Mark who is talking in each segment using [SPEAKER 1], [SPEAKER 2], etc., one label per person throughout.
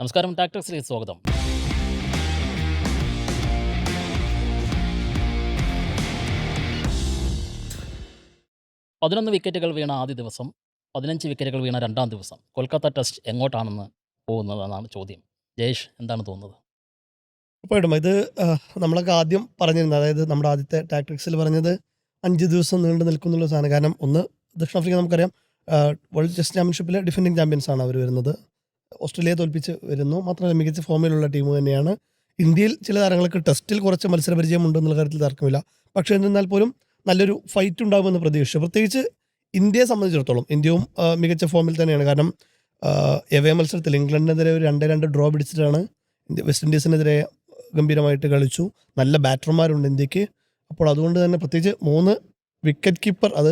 [SPEAKER 1] നമസ്കാരം ടാക്ടക്സിലേക്ക് സ്വാഗതം. പതിനൊന്ന് വിക്കറ്റുകൾ വീണ ആദ്യ ദിവസം പതിനഞ്ച് വിക്കറ്റുകൾ വീണ രണ്ടാം ദിവസം. കൊൽക്കത്ത ടെസ്റ്റ് എങ്ങോട്ടാണെന്ന് പോകുന്നതെന്നാണ് ചോദ്യം. ജയേഷ് എന്താണ് തോന്നുന്നത്?
[SPEAKER 2] ഉറപ്പായിട്ടും. ഇത് നമ്മളൊക്കെ ആദ്യം പറഞ്ഞിരുന്നത് അതായത് നമ്മുടെ ആദ്യത്തെ ടാക്ടിക്സിൽ പറഞ്ഞത് അഞ്ച് ദിവസം നീണ്ടു നിൽക്കുന്നുള്ള സാധനം. കാരണം ഒന്ന് ദക്ഷിണാഫ്രിക്ക നമുക്കറിയാം വേൾഡ് ടെസ്റ്റ് ചാമ്പ്യൻഷിപ്പിലെ ഡിഫൻഡിങ് ചാമ്പ്യൻസ് ആണ് അവർ വരുന്നത്. ഓസ്ട്രേലിയയെ തോൽപ്പിച്ച് വരുന്നു. മാത്രമല്ല മികച്ച ഫോമിലുള്ള ടീം തന്നെയാണ്. ഇന്ത്യയിൽ ചില താരങ്ങൾക്ക് ടെസ്റ്റിൽ കുറച്ച് മത്സരപരിചയം ഉണ്ടെന്നുള്ള കാര്യത്തിൽ തർക്കമില്ല. പക്ഷേ എന്നാൽ പോലും നല്ലൊരു ഫൈറ്റ് ഉണ്ടാകുമെന്ന് പ്രതീക്ഷിച്ചു. പ്രത്യേകിച്ച് ഇന്ത്യയെ സംബന്ധിച്ചിടത്തോളം ഇന്ത്യയും മികച്ച ഫോമിൽ തന്നെയാണ്. കാരണം എവേ മത്സരത്തിൽ ഇംഗ്ലണ്ടിനെതിരെ ഒരു രണ്ട് രണ്ട് ഡ്രോ പിടിച്ചിട്ടാണ് ഇന്ത്യ വെസ്റ്റ് ഇൻഡീസിനെതിരെ ഗംഭീരമായിട്ട് കളിച്ചു. നല്ല ബാറ്റർമാരുണ്ട് ഇന്ത്യയ്ക്ക്. അപ്പോൾ അതുകൊണ്ട് തന്നെ പ്രത്യേകിച്ച് മൂന്ന് വിക്കറ്റ് കീപ്പർ അത്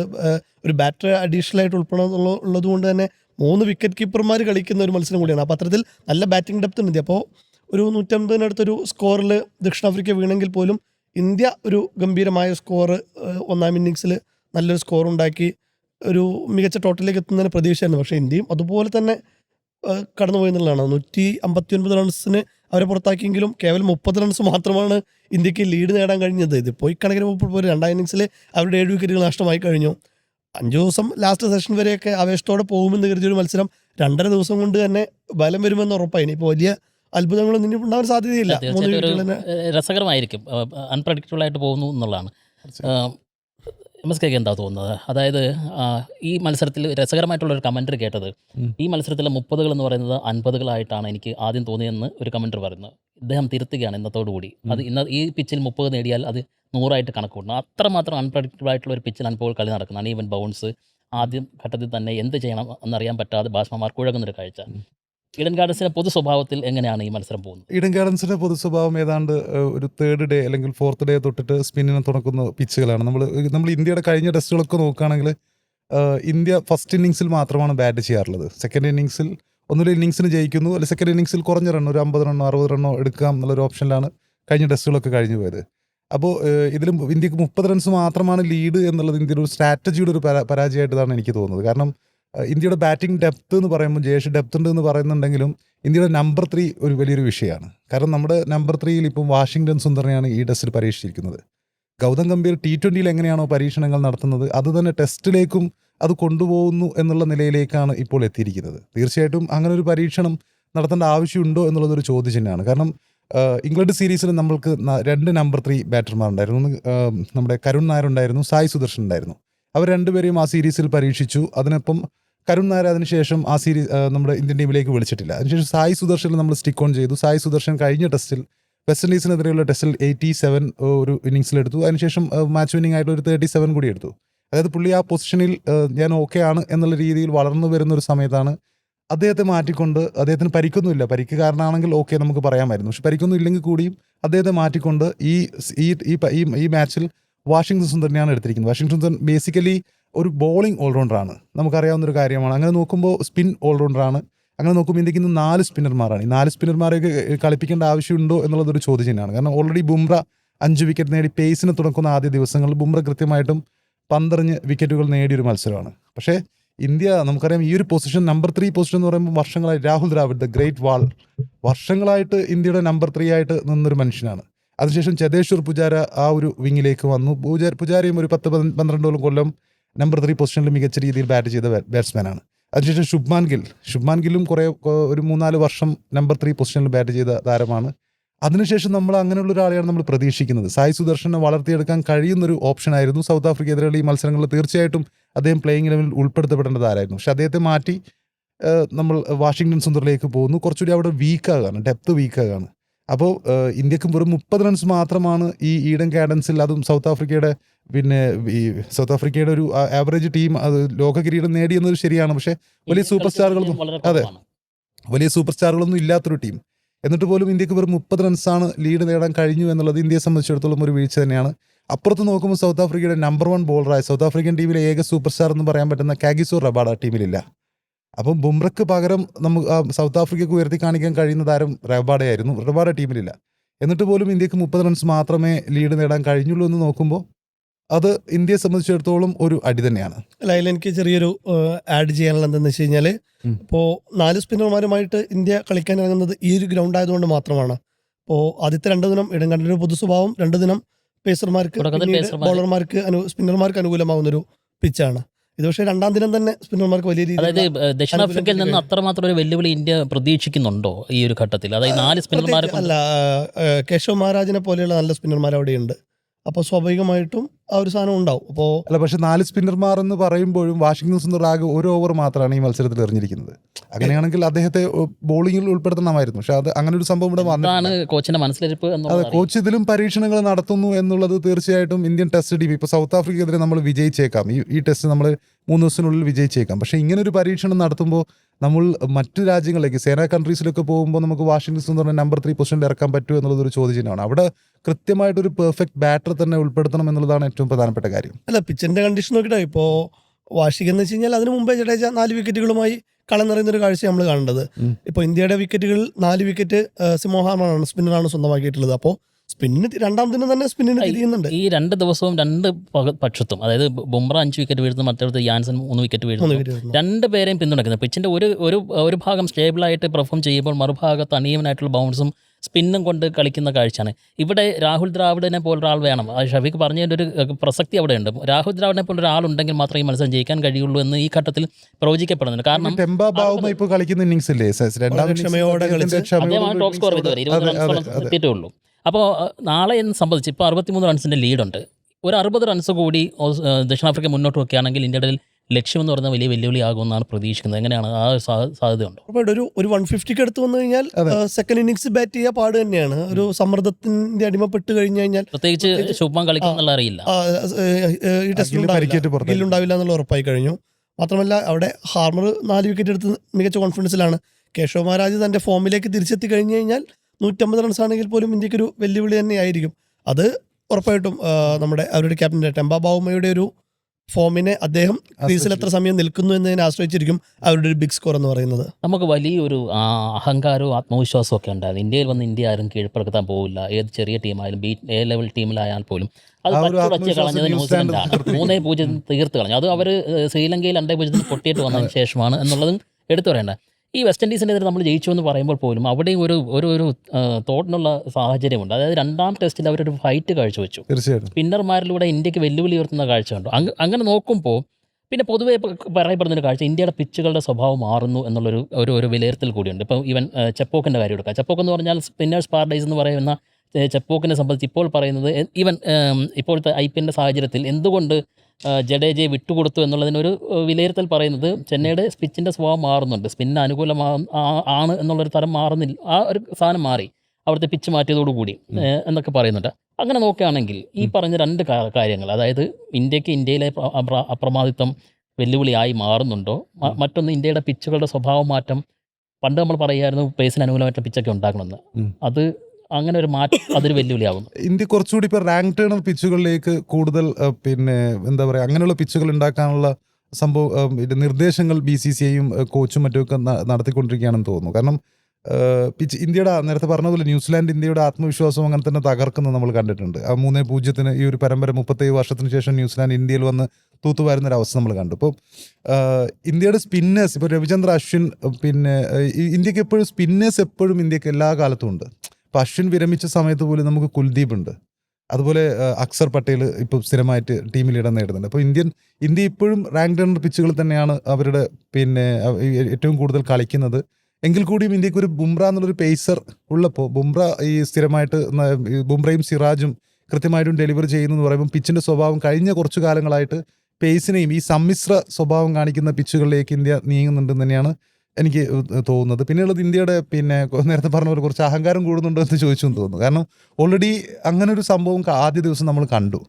[SPEAKER 2] ഒരു ബാറ്റർ അഡീഷണൽ ആയിട്ട് ഉൾപ്പെടണം ഉള്ളതുകൊണ്ട് തന്നെ മൂന്ന് വിക്കറ്റ് കീപ്പർമാർ കളിക്കുന്ന ഒരു മത്സരം കൂടിയാണ്. അപ്പോൾ അത്തരത്തിൽ നല്ല ബാറ്റിംഗ് ഡെപ്ത് ഉണ്ട്. അപ്പോൾ ഒരു നൂറ്റമ്പതിനടുത്തൊരു സ്കോറിൽ ദക്ഷിണാഫ്രിക്ക വീണെങ്കിൽ പോലും ഇന്ത്യ ഒരു ഗംഭീരമായ സ്കോർ ഒന്നാം ഇന്നിങ്സിൽ നല്ലൊരു സ്കോർ ഉണ്ടാക്കി ഒരു മികച്ച ടോട്ടലിലേക്ക് എത്തുന്നതിന് പ്രതീക്ഷയായിരുന്നു. പക്ഷേ ഇന്ത്യയും അതുപോലെ തന്നെ കടന്നുപോയി എന്നുള്ളതാണ്. നൂറ്റി അമ്പത്തി ഒൻപത് റൺസിന് അവരെ പുറത്താക്കിയെങ്കിലും കേവലം മുപ്പത് റൺസ് മാത്രമാണ് ഇന്ത്യയ്ക്ക് ലീഡ് നേടാൻ കഴിഞ്ഞത്. ഇതിപ്പോൾ പോയി കണക്കിന് പോലും രണ്ടാം ഇന്നിങ്സിൽ അവരുടെ ഏഴ് വിക്കറ്റുകൾ നഷ്ടമായി കഴിഞ്ഞു. അഞ്ച് ദിവസം ലാസ്റ്റ് സെഷൻ വരെയൊക്കെ ആവേശത്തോടെ പോകുമെന്ന് കരുതിയൊരു മത്സരം രണ്ടര ദിവസം കൊണ്ട് തന്നെ ബലം വരുമെന്ന് ഉറപ്പായി. ഇനിയിപ്പോൾ വലിയ അത്ഭുതങ്ങളൊന്നും ഇനി ഉണ്ടാവാൻ സാധ്യതയില്ല.
[SPEAKER 1] രസകരമായിരിക്കും. അൺപ്രഡിക്റ്റബിൾ ആയിട്ട് പോകുന്നു എന്നുള്ളതാണ്. എം എസ് കെക്ക് എന്താ തോന്നുന്നത്? അതായത് ഈ മത്സരത്തിൽ രസകരമായിട്ടുള്ള ഒരു കമന്ററി കേട്ടത്. ഈ മത്സരത്തിലെ മുപ്പതുകൾ എന്ന് പറയുന്നത് അൻപതുകളായിട്ടാണ് എനിക്ക് ആദ്യം തോന്നിയതെന്ന് ഒരു കമന്റർ പറയുന്നത്. ഇദ്ദേഹം തിരുത്തുകയാണ് ഇന്നത്തോടു കൂടി അത് ഇന്ന ഈ പിച്ചിൽ മുപ്പത് നേടിയാൽ അത് നൂറായിട്ട് കണക്ക് കൂട്ടണം. അത്രമാത്രം അൺപ്രഡിക്റ്റബിൾ ആയിട്ടുള്ള ഒരു പിച്ചിലാണ് ഇപ്പോൾ കളി നടക്കുന്നത് ഈവൻ ബൗൺസ് ആദ്യം ഘട്ടത്തിൽ തന്നെ എന്ത് ചെയ്യണം എന്നറിയാൻ പറ്റാതെ ബാസ്മമാർ കുഴങ്ങുന്നൊരു കാഴ്ച. ഇഡൻ ഗാർഡൻസിന്റെ പൊതു സ്വഭാവത്തിൽ എങ്ങനെയാണ് ഈ മത്സരം പോകുന്നത്?
[SPEAKER 3] ഇഡൻ ഗാർഡൻസിന്റെ പൊതു സ്വഭാവം ഏതാണ്ട് ഒരു തേർഡ് ഡേ അല്ലെങ്കിൽ ഫോർത്ത് ഡേ തൊട്ടിട്ട് സ്പിന്നിനെ തുടക്കുന്ന പിച്ചുകളാണ് നമ്മൾ നമ്മൾ ഇന്ത്യയുടെ കഴിഞ്ഞ ടെസ്റ്റുകളൊക്കെ നോക്കുകയാണെങ്കിൽ ഇന്ത്യ ഫസ്റ്റ് ഇന്നിങ്സിൽ മാത്രമാണ് ബാറ്റ് ചെയ്യാറുള്ളത്. സെക്കൻഡ് ഇന്നിങ്സിൽ ഒന്നുകിൽ ഇന്നിങ്സിന് ജയിക്കുന്നു അല്ലെങ്കിൽ സെക്കൻഡ് ഇന്നിങ്സിൽ കുറഞ്ഞ റണ്ണോ ഒരു അമ്പത് റണ്ണോ അറുപത് റണ്ണോ എടുക്കാം എന്നുള്ളൊരു ഓപ്ഷനിലാണ് കഴിഞ്ഞ ടെസ്റ്റുകളൊക്കെ കഴിഞ്ഞു പോയത്. അപ്പോൾ ഇതിൽ ഇന്ത്യയ്ക്ക് മുപ്പത് റൺസ് മാത്രമാണ് ലീഡ് എന്നുള്ളത് ഇന്ത്യയുടെ ഒരു സ്ട്രാറ്റജിയുടെ ഒരു പരാ- പരാജയമായിട്ടാണ് എനിക്ക് തോന്നുന്നത്. കാരണം ഇന്ത്യയുടെ ബാറ്റിംഗ് ഡെപ്ത് എന്ന് പറയുമ്പോൾ ജയേഷ് ഡെപ്ത് ഉണ്ട് എന്ന് പറയുന്നുണ്ടെങ്കിലും ഇന്ത്യയുടെ നമ്പർ ത്രീ ഒരു വലിയൊരു വിഷയമാണ്. കാരണം നമ്മുടെ നമ്പർ ത്രീയിൽ ഇപ്പം വാഷിങ്ടൺ സുന്ദറിനെയാണ് ഈ ടെസ്റ്റിൽ പരീക്ഷിച്ചിരിക്കുന്നത്. ഗൗതം ഗംഭീർ ടി ട്വന്റിയിൽ എങ്ങനെയാണോ പരീക്ഷണങ്ങൾ നടത്തുന്നത് അത് തന്നെ ടെസ്റ്റിലേക്കും അത് കൊണ്ടുപോകുന്നു എന്നുള്ള നിലയിലേക്കാണ് ഇപ്പോൾ എത്തിയിരിക്കുന്നത്. തീർച്ചയായിട്ടും അങ്ങനെ ഒരു പരീക്ഷണം നടത്തേണ്ട ആവശ്യമുണ്ടോ എന്നുള്ളതൊരു ചോദ്യചിഹ്നമാണ്. കാരണം ഇംഗ്ലണ്ട് സീരീസിൽ നമ്മൾക്ക് രണ്ട് നമ്പർ ത്രീ ബാറ്റർമാരുണ്ടായിരുന്നു ഒന്ന് നമ്മുടെ കരുൺ നായർ ഉണ്ടായിരുന്നു സായി സുദർശൻ ഉണ്ടായിരുന്നു. അവർ രണ്ടുപേരെയും ആ സീരീസിൽ പരീക്ഷിച്ചു. അതിനൊപ്പം കരുൺ നായർ അതിനുശേഷം ആ സീരീസ് നമ്മുടെ ഇന്ത്യൻ ടീമിലേക്ക് വിളിച്ചിട്ടില്ല. അതിനുശേഷം സായി സുദർശനിൽ നമ്മൾ സ്റ്റിക്ക് ഓൺ ചെയ്തു. സായി സുദർശൻ കഴിഞ്ഞ ടെസ്റ്റിൽ വെസ്റ്റ് ഇൻഡീസിനെതിരെയുള്ള ടെസ്റ്റിൽ എയ്റ്റി സെവൻ ഒരു ഇന്നിങ്സിലെടുത്തു അതിനുശേഷം മാച്ച് വിന്നിംഗ് ആയിട്ട് ഒരു തേർട്ടി സെവൻ കൂടി എടുത്തു. അതായത് പുള്ളി ആ പൊസിഷനിൽ ഞാൻ ഓക്കെ ആണ് എന്നുള്ള രീതിയിൽ വളർന്നു വരുന്ന ഒരു സമയത്താണ് അദ്ദേഹത്തെ മാറ്റിക്കൊണ്ട് അദ്ദേഹത്തിന് പരിക്കൊന്നുമില്ല. പരിക്ക് കാരണമാണെങ്കിൽ ഓക്കെ നമുക്ക് പറയാമായിരുന്നു. പക്ഷെ പരിക്കൊന്നും ഇല്ലെങ്കിൽ കൂടിയും അദ്ദേഹത്തെ മാറ്റിക്കൊണ്ട് ഈ ഈ ഈ മാച്ചിൽ വാഷിംഗ്ടൺ സുന്ദറിനെയാണ് എടുത്തിരിക്കുന്നത്. വാഷിംഗ്ടൺ സുന്ദർ ബേസിക്കലി ഒരു ബോളിംഗ് ഓൾറൗണ്ടറാണ് നമുക്കറിയാവുന്ന ഒരു കാര്യമാണ്. അങ്ങനെ നോക്കുമ്പോൾ സ്പിൻ ഓൾറൗണ്ടറാണ് അങ്ങനെ നോക്കുമ്പോൾ ഇന്ത്യയ്ക്ക് ഇന്ന് നാല് സ്പിന്നർമാരാണ് ഈ നാല് സ്പിന്നർമാരെയൊക്കെ കളിപ്പിക്കേണ്ട ആവശ്യമുണ്ടോ എന്നുള്ളതൊരു ചോദ്യചിഹ്നമാണ്. കാരണം ഓൾറെഡി ബുംറ അഞ്ച് വിക്കറ്റ് നേടി പേസിന് തുടക്കുന്ന ആദ്യ ദിവസങ്ങളിൽ ബുംറ കൃത്യമായിട്ടും പന്തറിഞ്ഞ് വിക്കറ്റുകൾ നേടിയൊരു മത്സരമാണ്. പക്ഷേ ഇന്ത്യ നമുക്കറിയാം ഈ ഒരു പൊസിഷൻ നമ്പർ ത്രീ പൊസിഷൻ എന്ന് പറയുമ്പോൾ വർഷങ്ങളായി Rahul Dravid the great wall വർഷങ്ങളായിട്ട് ഇന്ത്യയുടെ നമ്പർ ത്രീ ആയിട്ട് നിന്നൊരു മനുഷ്യനാണ്. അതിനുശേഷം ചതേശ്വർ പുജാര ആ ഒരു വിങ്ങിലേക്ക് വന്നു. പൂജാ പുജാരയും ഒരു പത്ത് പതി- പന്ത്രണ്ടോളം കൊല്ലം നമ്പർ ത്രീ പൊസിഷനിൽ മികച്ച രീതിയിൽ ബാറ്റ് ചെയ്ത ബാറ്റ്സ്മാനാണ് അതിനുശേഷം ശുഭ്മാൻ ഗിൽ. ശുഭ്മാൻ ഗില്ലും കുറേ ഒരു മൂന്നാൽ വർഷം നമ്പർ ത്രീ പൊസിഷനിൽ ബാറ്റ് ചെയ്ത താരമാണ് അതിനുശേഷം നമ്മൾ അങ്ങനെയുള്ള ഒരാളെയാണ് നമ്മൾ പ്രതീക്ഷിക്കുന്നത്. സായി സുദർശനെ വളർത്തിയെടുക്കാൻ കഴിയുന്നൊരു ഓപ്ഷനായിരുന്നു സൗത്ത് ആഫ്രിക്കയെതിരെയുള്ള ഈ മത്സരങ്ങളിൽ തീർച്ചയായിട്ടും അദ്ദേഹം പ്ലേയിങ് ലെവലിൽ ഉൾപ്പെടുത്തപ്പെടേണ്ടതായിരുന്നു പക്ഷെ അദ്ദേഹത്തെ മാറ്റി നമ്മൾ വാഷിങ്ടൺ സുന്ദറിലേക്ക് പോകുന്നു. കുറച്ചുകൂടി അവിടെ വീക്കാകാണ് ഡെപ്ത് വീക്കാകാണ് അപ്പോൾ ഇന്ത്യയ്ക്ക് വെറും മുപ്പത് റൺസ് മാത്രമാണ് ഈ ഈഡൻ കാഡൻസിൽ അതും സൗത്ത് ആഫ്രിക്കയുടെ പിന്നെ ഈ സൗത്ത് ആഫ്രിക്കയുടെ ഒരു ആവറേജ് ടീം അത് ലോക കിരീടം നേടിയെന്നത് ശരിയാണ്. പക്ഷേ വലിയ സൂപ്പർ സ്റ്റാറുകളൊന്നും അതെ. വലിയ സൂപ്പർ സ്റ്റാറുകളൊന്നും ഇല്ലാത്തൊരു ടീം എന്നിട്ട് പോലും ഇന്ത്യയ്ക്ക് വെറും മുപ്പത് റൺസാണ് ലീഡ് നേടാൻ കഴിഞ്ഞു എന്നുള്ളത് ഇന്ത്യയെ സംബന്ധിച്ചിടത്തോളം ഒരു വീഴ്ച തന്നെയാണ്. അപ്പുറത്ത് നോക്കുമ്പോൾ സൗത്ത് ആഫ്രിക്കയുടെ നമ്പർ വൺ ബോളറായ സൗത്ത് ആഫ്രിക്കൻ ടീമിലെ ഏക സൂപ്പർ സ്റ്റാർ എന്ന് പറയാൻ പറ്റുന്ന കാഗിസോ റബാഡ ടീമിലില്ല. അപ്പം ബുംറയ്ക്ക് പകരം നമുക്ക് സൗത്ത് ആഫ്രിക്കയ്ക്ക് ഉയർത്തി കാണിക്കാൻ കഴിയുന്ന താരം റബാഡയായിരുന്നു. റബാഡ ടീമിലില്ല. എന്നിട്ട് പോലും ഇന്ത്യയ്ക്ക് മുപ്പത് റൺസ് മാത്രമേ ലീഡ് നേടാൻ കഴിഞ്ഞുള്ളൂ എന്ന് നോക്കുമ്പോൾ അത് ഇന്ത്യയെ സംബന്ധിച്ചിടത്തോളം ഒരു അടി തന്നെയാണ്.
[SPEAKER 2] അല്ല അതിൽ എനിക്ക് ചെറിയൊരു ആഡ് ചെയ്യാനുള്ള എന്താണെന്ന് വെച്ച് കഴിഞ്ഞാൽ ഇപ്പോൾ നാല് സ്പിന്നർമാരുമായിട്ട് ഇന്ത്യ കളിക്കാൻ ഇറങ്ങുന്നത് ഈ ഒരു ഗ്രൗണ്ട് ആയതുകൊണ്ട് മാത്രമാണ്. ഇപ്പോൾ ആദ്യത്തെ രണ്ട് ദിനം ഇടം ഒരു പൊതു സ്വഭാവം രണ്ട് ദിനം പേസർമാർക്ക് ബോളർമാർക്ക് അനു സ്പിന്നർമാർക്ക് അനുകൂലമാകുന്ന ഒരു പിച്ചാണ് ഇത് പക്ഷേ രണ്ടാം ദിനം തന്നെ സ്പിന്നർമാർക്ക് വലിയ രീതിയിൽ
[SPEAKER 1] അതായത് ദക്ഷിണാഫ്രിക്കയിൽ നിന്ന് അത്രമാത്രം ഒരു വെല്ലുവിളി ഇന്ത്യ പ്രതീക്ഷിക്കുന്നുണ്ടോ ഈ ഒരു ഘട്ടത്തിൽ? അതായത് നാല് സ്പിന്നർമാർ കൊണ്ട്.
[SPEAKER 2] അല്ല കേശവ് മഹാരാജിനെ പോലെയുള്ള നല്ല സ്പിന്നർമാർ അവിടെയുണ്ട് അപ്പോൾ സ്വാഭാവികമായിട്ടും ആ ഒരു സാധനം ഉണ്ടാവും. അപ്പോൾ
[SPEAKER 3] അല്ല പക്ഷെ നാല് സ്പിന്നർമാർ എന്ന് പറയുമ്പോഴും വാഷിംഗ്ടൺ സുന്ദർ ആകെ ഒരു ഓവർ മാത്രമാണ് ഈ മത്സരത്തിൽ എറിഞ്ഞിരിക്കുന്നത്. അങ്ങനെയാണെങ്കിൽ അദ്ദേഹത്തെ ബോളിംഗിൽ ഉൾപ്പെടുത്തണമായിരുന്നു. പക്ഷെ അത് അങ്ങനെ ഒരു സംഭവം ഇവിടെ
[SPEAKER 1] കോച്ചിന്റെ മനസ്സിലിരിപ്പ്
[SPEAKER 3] അതെ
[SPEAKER 1] എന്നുള്ളത്
[SPEAKER 3] കോച്ച് ഇതിലും പരീക്ഷണങ്ങൾ നടത്തുന്നു എന്നുള്ളത് തീർച്ചയായിട്ടും ഇന്ത്യൻ ടെസ്റ്റ് ടീം ഇപ്പോൾ സൗത്ത് ആഫ്രിക്കെതിരെ നമ്മൾ വിജയിച്ചേക്കാം. ഈ ഈ ടെസ്റ്റ് നമ്മൾ മൂന്ന് ദിവസത്തിനുള്ളിൽ വിജയിച്ചേക്കാം. പക്ഷേ ഇങ്ങനെ ഒരു പരീക്ഷണം നടത്തുമ്പോൾ നമ്മൾ മറ്റു രാജ്യങ്ങളിലേക്ക് സേനാ കൺട്രീസിലൊക്കെ പോകുമ്പോൾ നമുക്ക് വാഷിംഗ്ടൺ പറഞ്ഞാൽ നമ്പർ ത്രീ പൊസിഷനിൽ ഇറക്കാൻ പറ്റുമോ എന്നുള്ളത് ഒരു ചോദ്യചിഹ്നമാണ്. അവിടെ കൃത്യമായിട്ടൊരു പെർഫെക്റ്റ് ബാറ്റർ തന്നെ ഉൾപ്പെടുത്തണം എന്നുള്ളതാണ് ഏറ്റവും പ്രധാനപ്പെട്ട കാര്യം.
[SPEAKER 2] അല്ല പിച്ചിന്റെ കണ്ടീഷൻ നോക്കിയിട്ട് ഇപ്പോൾ വാഷിംഗ് എന്ന് വെച്ച് കഴിഞ്ഞാൽ അതിന് മുമ്പേ ജഡേജ നാല് വിക്കറ്റുകളുമായി കളം നിറയുന്ന ഒരു കാഴ്ച നമ്മൾ കാണേണ്ടത്. ഇപ്പോൾ ഇന്ത്യയുടെ വിക്കറ്റുകൾ നാല് വിക്കറ്റ് സിമോഹാമാണ് സ്പിന്നറാണ് സ്വന്തമാക്കിയിട്ടുള്ളത്. അപ്പോൾ സ്പിന്നിന് രണ്ടാം ദിനം തന്നെ സ്പിന്നിന് തിരിയുന്നുണ്ട്.
[SPEAKER 1] ഈ രണ്ട് ദിവസവും രണ്ട് പക്ഷത്തും അതായത് ബുംറ അഞ്ച് വിക്കറ്റ് വീഴുന്നു മറ്റേടത്ത് യാൻസൺ മൂന്ന് വിക്കറ്റ്
[SPEAKER 2] മൂന്ന്
[SPEAKER 1] വീഴുന്നു. രണ്ട് പേരെയും പിന്തുണയ്ക്കുന്നത് പിച്ചിന്റെ ഒരു ഒരു ഒരു ഭാഗം സ്റ്റേബിളായിട്ട് പെർഫോം ചെയ്യുമ്പോൾ മറുഭാഗത്ത് അണിയവനായിട്ടുള്ള ബൗൺസും സ്പിന്നും കൊണ്ട് കളിക്കുന്ന കാഴ്ചയാണ്. ഇവിടെ രാഹുൽ ദ്രാവിഡിനെ പോലൊരാൾ വേണം. അത് ഷഫീഖ് പറഞ്ഞതിന്റെ ഒരു പ്രസക്തി അവിടെ ഉണ്ട് രാഹുൽ ദ്രാവിഡിനെ പോലെ ഒരാളുണ്ടെങ്കിൽ മാത്രമേ ഈ മത്സരം ജയിക്കാൻ കഴിയുള്ളൂ എന്ന് ഈ ഘട്ടത്തിൽ പ്രവചിക്കപ്പെടുന്നുണ്ട്. കാരണം
[SPEAKER 3] കളിക്കുന്ന ഇന്നിങ്സ് ഇല്ലേ?
[SPEAKER 1] ടോപ്പ് സ്കോർ ഇരുപത്
[SPEAKER 3] അതെ,
[SPEAKER 1] റൺസ്. അപ്പോൾ നാളെ എന്ന് സംബന്ധിച്ച് ഇപ്പോൾ അറുപത്തിമൂന്ന് റൺസിന്റെ ലീഡുണ്ട്. ഒരു അറുപത് റൺസ് കൂടി ദക്ഷിണാഫ്രിക്ക മുന്നോട്ട് വയ്ക്കുകയാണെങ്കിൽ ഇന്ത്യയുടെ ലക്ഷ്യം എന്ന് പറയുന്നത് വലിയ വെല്ലുവിളിയാകുമെന്നാണ് പ്രതീക്ഷിക്കുന്നത്. എങ്ങനെയാണ്? ആ സാധ്യത ഉണ്ട് സാധ്യതയുണ്ടോ?
[SPEAKER 2] ഉറപ്പായിട്ടും ഒരു ഒരു വൺ ഫിഫ്റ്റിക്ക് അടുത്ത് വന്നു കഴിഞ്ഞാൽ സെക്കൻഡ് ഇന്നിങ്സ് ബാറ്റ് ചെയ്യാൻ പാട് തന്നെയാണ്. ഒരു സമ്മർദ്ദത്തിന്റെ അടിമപ്പെട്ട് കഴിഞ്ഞു കഴിഞ്ഞാൽ
[SPEAKER 1] പ്രത്യേകിച്ച് ശുഭം കളിക്കുന്നുള്ള അറിയില്ല.
[SPEAKER 2] ഈ ടെസ്റ്റിൽ
[SPEAKER 3] പുറത്തായി.
[SPEAKER 2] എന്നുള്ള ഉറപ്പായി കഴിഞ്ഞു. മാത്രമല്ല അവിടെ ഹാർമർ നാല് വിക്കറ്റ് എടുത്ത് മികച്ച കോൺഫിഡൻസിലാണ് കേശവ മഹാരാജ് തന്റെ ഫോമിലേക്ക് തിരിച്ചെത്തി കഴിഞ്ഞു കഴിഞ്ഞാൽ നൂറ്റമ്പത് റൺസ് ആണെങ്കിൽ പോലും ഇന്ത്യയ്ക്ക് ഒരു വെല്ലുവിളി തന്നെയായിരിക്കും. അത് ഉറപ്പായിട്ടും നമ്മുടെ അവരുടെ ക്യാപ്റ്റൻ ടെമ്പ ബാവുമയുടെ ഒരു ഫോമിനെ അദ്ദേഹം ക്രീസിൽ എത്ര സമയം നിൽക്കുന്നു എന്നതിനെ ആശ്രയിച്ചിരിക്കും അവരുടെ ഒരു ബിഗ് സ്കോർ എന്ന് പറയുന്നത്.
[SPEAKER 1] നമുക്ക് വലിയൊരു അഹങ്കാരവും ആത്മവിശ്വാസവും ഒക്കെ ഉണ്ടായിരുന്നു ഇന്ത്യയിൽ വന്ന് ഇന്ത്യ ആരും കീഴ്പ്പെടുത്താൻ പോകില്ല ഏത് ചെറിയ ടീമായാലും ബി എ ലെവൽ ടീമിലായാൽ പോലും. അത് പച്ചുടച്ച് കളഞ്ഞത് ന്യൂസിലൻഡാണ് മൂന്നേ പൂജ്യം തീർത്ത് കളഞ്ഞു. അത് അവർ ശ്രീലങ്കയിൽ രണ്ടേ പൂജ്യത്തിന് പൊട്ടിയിട്ട് വന്നതിന് ശേഷമാണ് എന്നുള്ളതും എടുത്തു പറയേണ്ട ഈ വെസ്റ്റ് ഇൻഡീസിനെതിരെ നമ്മൾ ജയിച്ചു എന്ന് പറയുമ്പോൾ പോലും അവിടെയും ഒരു ഒരു ഒരു തോട്ടിനുള്ള സാഹചര്യമുണ്ട്. അതായത് രണ്ടാം ടെസ്റ്റിൽ അവരൊരു ഫൈറ്റ് കാഴ്ചവെച്ചു.
[SPEAKER 3] തീർച്ചയായിട്ടും.
[SPEAKER 1] സ്പിന്നർമാരിലൂടെ ഇന്ത്യയ്ക്ക് വെല്ലുവിളി ഉയർത്തുന്ന കാഴ്ച കണ്ടു. അങ്ങ് അങ്ങനെ നോക്കുമ്പോൾ പിന്നെ പൊതുവെ പറയപ്പെടുന്നൊരു കാഴ്ച ഇന്ത്യയുടെ പിച്ചുകളുടെ സ്വഭാവം മാറുന്നു എന്നുള്ളൊരു ഒരു ഒരു വിലയിരുത്തൽ കൂടിയുണ്ട്. ഇപ്പം ഈവൻ ചെപ്പോക്കിന്റെ കാര്യം എടുക്കുക ചെപ്പോക്ക് എന്ന് പറഞ്ഞാൽ സ്പിന്നേഴ്സ് പാർഡൈസ് എന്ന് പറയുന്ന ചെപ്പോക്കിനെ സംബന്ധിച്ച് ഇപ്പോൾ പറയുന്നത് ഇവൻ ഈവൻ ഇപ്പോഴത്തെ ഐ പി എല്ലിന്റെ സാഹചര്യത്തിൽ എന്തുകൊണ്ട് ജഡേജയെ വിട്ടുകൊടുത്തു എന്നുള്ളതിനൊരു വിലയിരുത്തൽ പറയുന്നത് ചെന്നൈയുടെ പിച്ചിന്റെ സ്വഭാവം മാറുന്നുണ്ട്. സ്പിന്നിന് അനുകൂലമാ ആ- ആണ് എന്നുള്ളൊരു തരം മാറുന്നില്ല ആ ഒരു സാധനം മാറി. അവിടുത്തെ പിച്ച് മാറ്റിയതോടുകൂടി എന്നൊക്കെ പറയുന്നുണ്ട്. അങ്ങനെ നോക്കുകയാണെങ്കിൽ ഈ പറഞ്ഞ രണ്ട് കാര്യങ്ങൾ അതായത് ഇന്ത്യയ്ക്ക് ഇന്ത്യയിലെ പ്ര- അപ്രമാദിത്വം വെല്ലുവിളിയായി മാറുന്നുണ്ടോ? മറ്റൊന്ന് ഇന്ത്യയുടെ പിച്ചുകളുടെ സ്വഭാവ മാറ്റം പണ്ട് നമ്മൾ പറയുമായിരുന്നു പേസിന് അനുകൂലമായിട്ടുള്ള പിച്ചൊക്കെ ഉണ്ടാക്കണമെന്ന്. അത് അങ്ങനെ ഒരു മാറ്റം അതൊരു വെല്ലുവിളിയാവുന്നു.
[SPEAKER 3] ഇന്ത്യ കുറച്ചുകൂടി ഇപ്പോൾ റാങ്ക് ടേണർ പിച്ചുകളിലേക്ക് കൂടുതൽ പിന്നെ എന്താ പറയുക അങ്ങനെയുള്ള പിച്ചുകൾ ഉണ്ടാക്കാനുള്ള സംഭവം നിർദ്ദേശങ്ങൾ ബി സി സി ഐയും കോച്ചും മറ്റുമൊക്കെ നടത്തിക്കൊണ്ടിരിക്കുകയാണെന്ന് തോന്നുന്നു. കാരണം പിച്ച് ഇന്ത്യയുടെ നേരത്തെ പറഞ്ഞതുപോലെ ന്യൂസിലാൻഡ് ഇന്ത്യയുടെ ആത്മവിശ്വാസം അങ്ങനെ തന്നെ തകർക്കുന്നത് നമ്മൾ കണ്ടിട്ടുണ്ട്. ആ മൂന്നേ പൂജ്യത്തിന് ഈ ഒരു പരമ്പര മുപ്പത്തേഴ് വർഷത്തിന് ശേഷം ന്യൂസിലാൻഡ് ഇന്ത്യയിൽ വന്ന് തൂത്തുവാരുന്ന ഒരു അവസ്ഥ നമ്മൾ കണ്ടു. ഇപ്പോൾ ഇന്ത്യയുടെ സ്പിന്നേഴ്സ് ഇപ്പോൾ രവിചന്ദ്ര അശ്വിൻ പിന്നെ ഇന്ത്യയ്ക്ക് എപ്പോഴും സ്പിന്നേഴ്സ് എപ്പോഴും ഇന്ത്യയ്ക്ക് എല്ലാ കാലത്തും ഉണ്ട്. ഇപ്പം അശ്വിൻ വിരമിച്ച സമയത്ത് പോലും നമുക്ക് കുൽദീപ് ഉണ്ട്. അതുപോലെ അക്സർ പട്ടേൽ ഇപ്പോൾ സ്ഥിരമായിട്ട് ടീമിൽ ഇടം നേടുന്നുണ്ട്. അപ്പോൾ ഇന്ത്യൻ ഇന്ത്യ ഇപ്പോഴും റാങ്ക് റണ്ണർ പിച്ചുകൾ തന്നെയാണ് അവരുടെ പിന്നെ ഏറ്റവും കൂടുതൽ കളിക്കുന്നത്. എങ്കിൽ കൂടിയും ഇന്ത്യയ്ക്ക് ഒരു ബുംറ എന്നുള്ളൊരു പേസർ ഉള്ളപ്പോൾ ബുംറ ഈ സ്ഥിരമായിട്ട് ബുംറയും സിറാജും കൃത്യമായിട്ടും ഡെലിവറി ചെയ്യുന്നു എന്ന് പറയുമ്പോൾ പിച്ചിന്റെ സ്വഭാവം കഴിഞ്ഞ കുറച്ചു കാലങ്ങളായിട്ട് പേസിനെയും ഈ സമ്മിശ്ര സ്വഭാവം കാണിക്കുന്ന പിച്ചുകളിലേക്ക് ഇന്ത്യ നീങ്ങുന്നുണ്ടെന്ന് തന്നെയാണ് എനിക്ക് തോന്നുന്നത്. പിന്നെയുള്ളത് ഇന്ത്യയുടെ പിന്നെ നേരത്തെ പറഞ്ഞ പോലെ കുറച്ച് അഹങ്കാരം കൂടുന്നുണ്ടോ എന്ന് ചോദിച്ചു എന്ന് തോന്നുന്നു. കാരണം ഓൾറെഡി അങ്ങനെ ഒരു സംഭവം ആദ്യ ദിവസം നമ്മൾ കണ്ടു.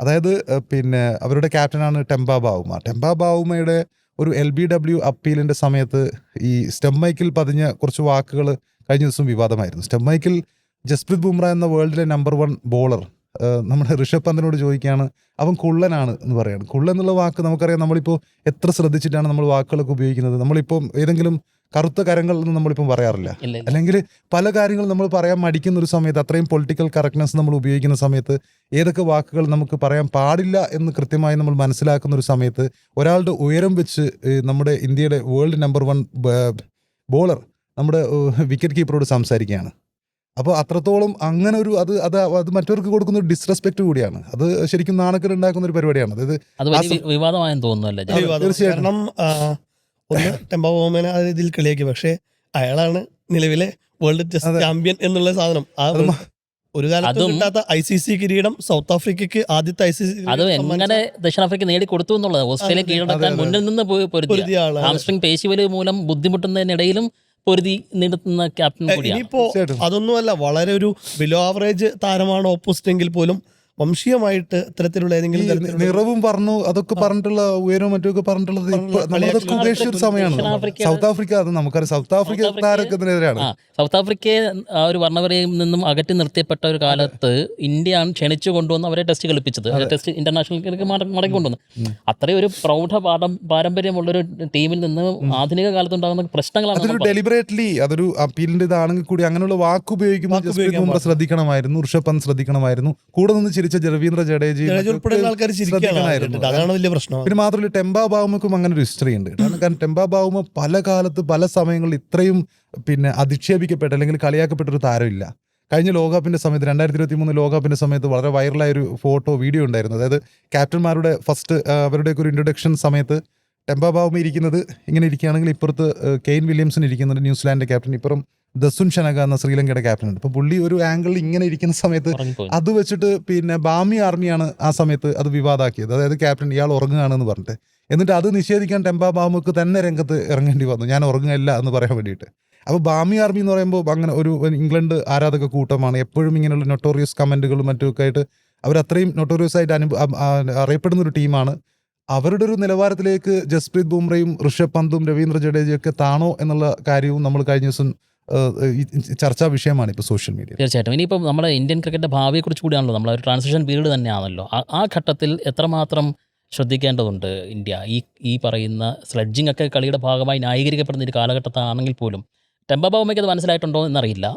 [SPEAKER 3] അതായത് പിന്നെ അവരുടെ ക്യാപ്റ്റനാണ് ടെമ്പ ബാവുമ. ടെമ്പ ബാവുമയുടെ ഒരു എൽ ബി ഡബ്ല്യു അപ്പീലിന്റെ സമയത്ത് ഈ സ്റ്റെം മൈക്കിൽ പതിഞ്ഞ കുറച്ച് വാക്കുകൾ കഴിഞ്ഞ ദിവസം വിവാദമായിരുന്നു. സ്റ്റെം മൈക്കിൽ ജസ്പ്രീത് ബുംറ എന്ന വേൾഡിലെ നമ്പർ വൺ ബോളർ നമ്മുടെ ഋഷഭ് പന്തിനോട് ചോദിക്കുകയാണ് അവൻ കുള്ളനാണ് എന്ന് പറയാണ്. കുള്ളൻ എന്നുള്ള വാക്ക് നമുക്കറിയാം നമ്മളിപ്പോൾ എത്ര ശ്രദ്ധിച്ചിട്ടാണ് നമ്മൾ വാക്കുകളൊക്കെ ഉപയോഗിക്കുന്നത്. നമ്മളിപ്പോൾ ഏതെങ്കിലും കറുത്ത കരങ്ങൾ എന്ന് നമ്മളിപ്പം പറയാറില്ല. അല്ലെങ്കിൽ പല കാര്യങ്ങളും നമ്മൾ പറയാൻ മടിക്കുന്ന ഒരു സമയത്ത് അത്രയും പൊളിറ്റിക്കൽ കറക്റ്റ്നെസ് നമ്മൾ ഉപയോഗിക്കുന്ന സമയത്ത് ഏതൊക്കെ വാക്കുകൾ നമുക്ക് പറയാൻ പാടില്ല എന്ന് കൃത്യമായി നമ്മൾ മനസ്സിലാക്കുന്ന ഒരു സമയത്ത് ഒരാളുടെ ഉയരം വെച്ച് നമ്മുടെ ഇന്ത്യയുടെ വേൾഡ് നമ്പർ വൺ ബോളർ നമ്മുടെ വിക്കറ്റ് കീപ്പറോട് സംസാരിക്കുകയാണ്. അപ്പോൾ അത്രത്തോളം അങ്ങനെ ഒരു അത് അത് അത് മറ്റവർക്ക് കൊടുക്കുന്ന ഒരു ഡിസ്റെസ്പെക്ട് കൂടിയാണ്. അത് ശരിക്കും നാണക്കേട് ഉണ്ടാക്കുന്ന ഒരു പരിപാടിയാണ്. അതായത്
[SPEAKER 1] വിവാദമായെന്ന് തോന്നുന്നല്ലേ?
[SPEAKER 3] തീർച്ചയായിട്ടും.
[SPEAKER 2] കാരണം ഒന്ന് ടെമ്പോ ബോമനെ ആ രീതിയിൽ കളിയാക്കി. പക്ഷേ അയാളാണ് നിലവിലെ വേൾഡ് ടെസ്റ്റ് ചാമ്പ്യൻ എന്നുള്ള സാധനം. ഒരു കാലത്ത് കിട്ടാത്ത ഐ സി സി കിരീടം സൗത്ത് ആഫ്രിക്കയ്ക്ക് ആദ്യത്തെ ഐ സി സി
[SPEAKER 1] അത് എങ്ങനെ ദക്ഷിണാഫ്രിക്ക നേടിക്കൊടുത്തു എന്നുള്ളത്. ഓസ്ട്രേലിയ
[SPEAKER 2] കിരീടം
[SPEAKER 1] കീഴടക്കാൻ മുന്നിൽ നിന്ന് പോയി പൊരുതി
[SPEAKER 2] പൊരുതിയ ആളാണ്.
[SPEAKER 1] ഹാംസ്ട്രിങ് പേശിവൽ മൂലം ബുദ്ധിമുട്ടുന്നതിനിടയിലും പൊരുതി നിടത്തുന്ന ക്യാപ്റ്റൻ കൂടിയാണ്.
[SPEAKER 2] ഇനിയിപ്പോ അതൊന്നുമല്ല വളരെ ഒരു ബിലോ ആവറേജ് താരമാണ് ഓപ്പോസിറ്റ് എങ്കിൽ പോലും വംശീയമായിട്ട് ഇത്തരത്തിലുള്ള ഏതെങ്കിലും തരത്തിലുള്ള
[SPEAKER 3] നിറവും പറഞ്ഞു അതൊക്കെ പറഞ്ഞിട്ടുള്ള ഉയരവും മറ്റൊക്കെ പറഞ്ഞിട്ടുള്ളത് നമ്മളതൊക്കെ ഉപേക്ഷിച്ച ഒരു സമയമാണ്. സൗത്ത് ആഫ്രിക്ക അത് നമുക്കറിയാം. സൗത്ത് ആഫ്രിക്ക
[SPEAKER 1] സൗത്ത്
[SPEAKER 3] താരക്കെതിരെയാണ്
[SPEAKER 1] സൗത്ത് ആഫ്രിക്കയെ ആ ഒരു വർണവരയിൽ നിന്നും അകറ്റി നിർത്തിയപ്പെട്ട ഒരു കാലത്ത് ഇന്ത്യയാണ് ക്ഷണിച്ചു കൊണ്ടുവന്ന് അവരെ ടെസ്റ്റ് കളിപ്പിച്ചത്. ടെസ്റ്റ് ഇന്റർനാഷണൽ മടക്കി കൊണ്ടുവന്നു. അത്രയും ഒരു പ്രൗഢ പാഠം പാരമ്പര്യമുള്ളൊരു ടീമിൽ നിന്ന് ആധുനിക കാലത്തുണ്ടാകുന്ന പ്രശ്നങ്ങളാണ്.
[SPEAKER 3] ഡെലിബറേറ്റ്ലി അതൊരു അപ്പീലിന്റെ ഇതാണെങ്കിൽ കൂടി അങ്ങനെയുള്ള വാക്ക് ഉപയോഗിക്കുമ്പോൾ ശ്രദ്ധിക്കണമായിരുന്നു ഋഷഭ് പന്ത് ശ്രദ്ധിക്കണമായിരുന്നു. കൂടെ നിന്ന് ചിരിച്ച രവീന്ദ്ര ജഡേജി
[SPEAKER 2] ജഡേജ ഉൾപ്പെടെയുള്ള അതാണ് വലിയ പ്രശ്നം.
[SPEAKER 3] പിന്നെ മാത്രമല്ല ടെമ്പ ബാവുമക്കും അങ്ങനെ ഒരു ഹിസ്റ്ററി ഉണ്ട്. കാരണം ടെമ്പ ബാവുമ പല കാലത്ത് പല സമയങ്ങളിൽ ഇത്രയും പിന്നെ അധിക്ഷേപിക്കപ്പെട്ട അല്ലെങ്കിൽ കളിയാക്കപ്പെട്ട ഒരു താരമില്ല. കഴിഞ്ഞ ലോകകപ്പിന്റെ സമയത്ത് രണ്ടായിരത്തി ഇരുപത്തി മൂന്ന് ലോകകപ്പിന്റെ സമയത്ത് വളരെ വൈറലായ ഒരു ഫോട്ടോ വീഡിയോ ഉണ്ടായിരുന്നു. അതായത് ക്യാപ്റ്റന്മാരുടെ ഫസ്റ്റ് അവരുടെയൊക്കെ ഒരു ഇൻട്രൊഡക്ഷൻ സമയത്ത് ടെമ്പ ബാവുമ ഇരിക്കുന്നത് ഇങ്ങനെ ഇരിക്കുകയാണെങ്കിൽ ഇപ്പുറത്ത് കെയിൻ കെയ്ൻ വില്യംസൺ ഇരിക്കുന്നുണ്ട് ന്യൂസിലാൻഡിന്റെ ക്യാപ്റ്റൻ ഇപ്പുറം ദസുൻ ഷനക എന്ന ശ്രീലങ്കയുടെ ക്യാപ്റ്റൻ ഉണ്ട്. അപ്പോൾ പുള്ളി ഒരു ആംഗിളിൽ ഇങ്ങനെ ഇരിക്കുന്ന സമയത്ത് അത് വെച്ചിട്ട് പിന്നെ ബാമി ആർമിയാണ് ആ സമയത്ത് അത് വിവാദാക്കിയത്. അതായത് ക്യാപ്റ്റൻ ഇയാൾ ഉറങ്ങുകയാണെന്ന് പറഞ്ഞിട്ട്. എന്നിട്ട് അത് നിഷേധിക്കാൻ ടെമ്പ ബാമുക്ക് തന്നെ രംഗത്ത് ഇറങ്ങേണ്ടി വന്നു. ഞാൻ ഉറങ്ങുകയല്ല എന്ന് പറയാൻ വേണ്ടിയിട്ട്. അപ്പോൾ ബാമി ആർമി എന്ന് പറയുമ്പോൾ അങ്ങനെ ഒരു ഇംഗ്ലണ്ട് ആരാധക കൂട്ടമാണ്. എപ്പോഴും ഇങ്ങനെയുള്ള നൊട്ടോറിയസ് കമന്റുകളും മറ്റുമൊക്കെ ആയിട്ട് അവർ അത്രയും നൊട്ടോറിയസ് ആയിട്ട് അനുഭ അറിയപ്പെടുന്ന ഒരു ടീമാണ് അവരുടെ ഒരു നിലവാരത്തിലേക്ക് ജസ്പ്രീത് ബുംറയും ഋഷഭ് പന്തും രവീന്ദ്ര ജഡേജയൊക്കെ താണോ എന്നുള്ള കാര്യവും നമ്മൾ കഴിഞ്ഞ ദിവസം ചർച്ചാ വിഷയമാണ് ഇപ്പോൾ സോഷ്യൽ മീഡിയ.
[SPEAKER 1] തീർച്ചയായിട്ടും. ഇനിയിപ്പോൾ നമ്മുടെ ഇന്ത്യൻ ക്രിക്കറ്റിന്റെ ഭാവിയെക്കുറിച്ച് കൂടിയാണല്ലോ നമ്മൾ ഒരു ട്രാൻസിഷൻ പീരീഡ് തന്നെയാണല്ലോ. ആ- ആ ഘട്ടത്തിൽ എത്രമാത്രം ശ്രദ്ധിക്കേണ്ടതുണ്ട് ഇന്ത്യ? ഈ ഈ പറയുന്ന സ്ലഡ്ജിംഗ് ഒക്കെ കളിയുടെ ഭാഗമായി ന്യായീകരിക്കപ്പെടുന്ന ഒരു കാലഘട്ടത്താണെങ്കിൽ പോലും ടെമ്പ ബാബയ്ക്ക് അത് മനസ്സിലായിട്ടുണ്ടോ എന്നറിയില്ല.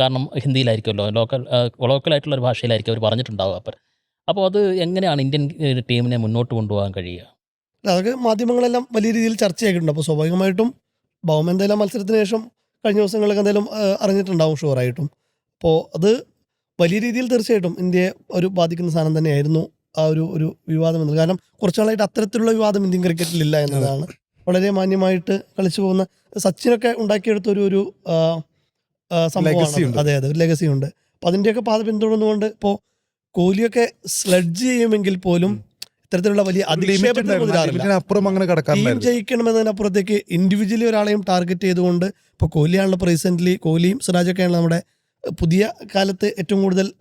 [SPEAKER 1] കാരണം ഹിന്ദിയിലായിരിക്കുമല്ലോ. ലോക്കൽ ലോക്കലായിട്ടുള്ള ഒരു ഭാഷയിലായിരിക്കും അവർ പറഞ്ഞിട്ടുണ്ടാവുക. അപ്പം അപ്പോൾ അത് എങ്ങനെയാണ് ഇന്ത്യൻ ടീമിനെ മുന്നോട്ട് കൊണ്ടുപോകാൻ കഴിയുക?
[SPEAKER 2] അതൊക്കെ മാധ്യമങ്ങളെല്ലാം വലിയ രീതിയിൽ ചർച്ചയാക്കിയിട്ടുണ്ട് അപ്പോൾ സ്വാഭാവികമായിട്ടും ഭൗമ എന്തെല്ലാം മത്സരത്തിന് ശേഷം കഴിഞ്ഞ ദിവസങ്ങളിലൊക്കെ എന്തായാലും അറിഞ്ഞിട്ടുണ്ടാവും ഷുവറായിട്ടും. അപ്പോൾ അത് വലിയ രീതിയിൽ തീർച്ചയായിട്ടും ഇന്ത്യയെ ഒരു ബാധിക്കുന്ന സാധനം തന്നെയായിരുന്നു ആ ഒരു ഒരു വിവാദം എന്നത്. കാരണം കുറച്ചാളായിട്ട് അത്തരത്തിലുള്ള വിവാദം ഇന്ത്യൻ ക്രിക്കറ്റിലില്ല എന്നതാണ്. വളരെ മാന്യമായിട്ട് കളിച്ചു പോകുന്ന സച്ചിനൊക്കെ ഉണ്ടാക്കിയെടുത്ത ഒരു ഒരു സംഭവമാണ്. അതെ. അതെ ഒരു ലെഗസി ഉണ്ട്. അപ്പോൾ അതിന്റെയൊക്കെ പാത പിന്തുടർന്നുകൊണ്ട് ഇപ്പോൾ കോഹ്ലിയൊക്കെ സ്ലഡ്ജ് ചെയ്യുമെങ്കിൽ പോലും ഇത്തരത്തിലുള്ള വലിയ
[SPEAKER 3] അപ്പുറം അങ്ങനെ
[SPEAKER 2] ടീം ജയിക്കണമെന്നതിനപ്പുറത്തേക്ക് ഇൻഡിവിജ്വലി ഒരാളെയും ടാർഗറ്റ് ചെയ്തുകൊണ്ട് ഇപ്പോൾ കോഹ്ലിയാണല്ലോ റീസെന്റ്ലി കോഹ്ലിയും സിറാജൊക്കെയാണ് നമ്മുടെ പുതിയ കാലത്ത് ഏറ്റവും കൂടുതൽ